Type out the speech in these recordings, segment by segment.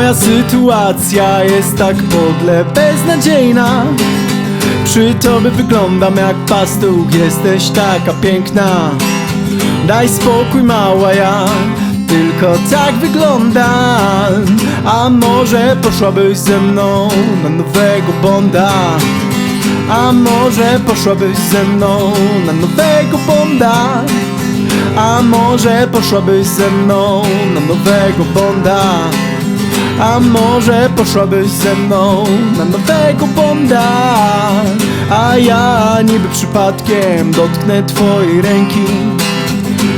Moja sytuacja jest tak podle beznadziejna. Przy tobie wyglądam jak pastuch, jesteś taka piękna. Daj spokój mała ja, tylko tak wyglądam A może poszłabyś ze mną na nowego Bonda? A może poszłabyś ze mną na nowego Bonda? A może poszłabyś ze mną na nowego Bonda a może poszłabyś ze mną na nowego Bonda A ja niby przypadkiem dotknę twojej ręki.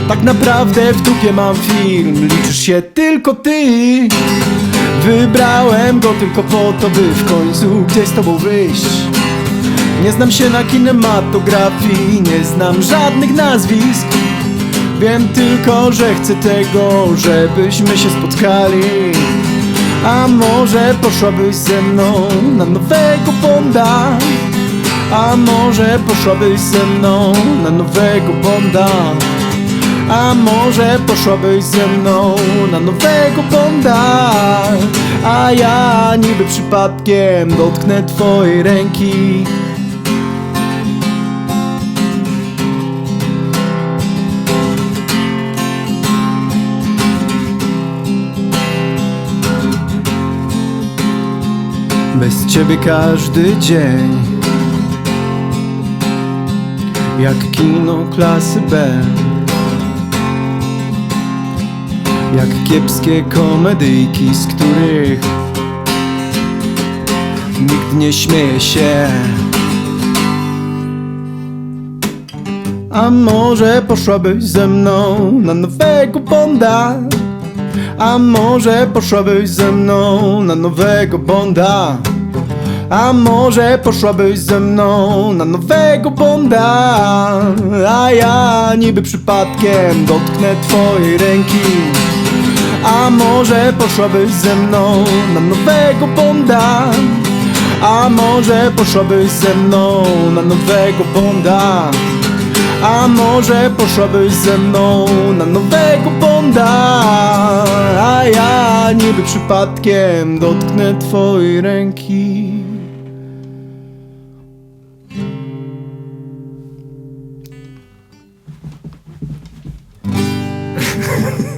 Tak naprawdę w dupie mam film, liczysz się tylko ty. Wybrałem go tylko po to, by w końcu gdzieś z tobą wyjść. Nie znam się na kinematografii, nie znam żadnych nazwisk. Wiem tylko, że chcę tego, żebyśmy się spotkali A może poszłabyś ze mną na nowego Bonda A może poszłabyś ze mną na nowego Bonda A może poszłabyś ze mną na nowego Bonda A ja niby przypadkiem dotknę twojej ręki ciebie każdy dzień Jak kino klasy B Jak kiepskie komedyjki, z których Nikt nie śmieje się A może poszłabyś ze mną na nowego Bonda? A może poszłabyś ze mną na nowego Bonda? A może poszłabyś ze mną na nowego Bonda? A ja niby przypadkiem dotknę twojej ręki A może poszłabyś ze mną na nowego Bonda? A może poszłabyś ze mną na nowego Bonda? A może poszłabyś ze mną na nowego Bonda A ja niby przypadkiem dotknę twojej ręki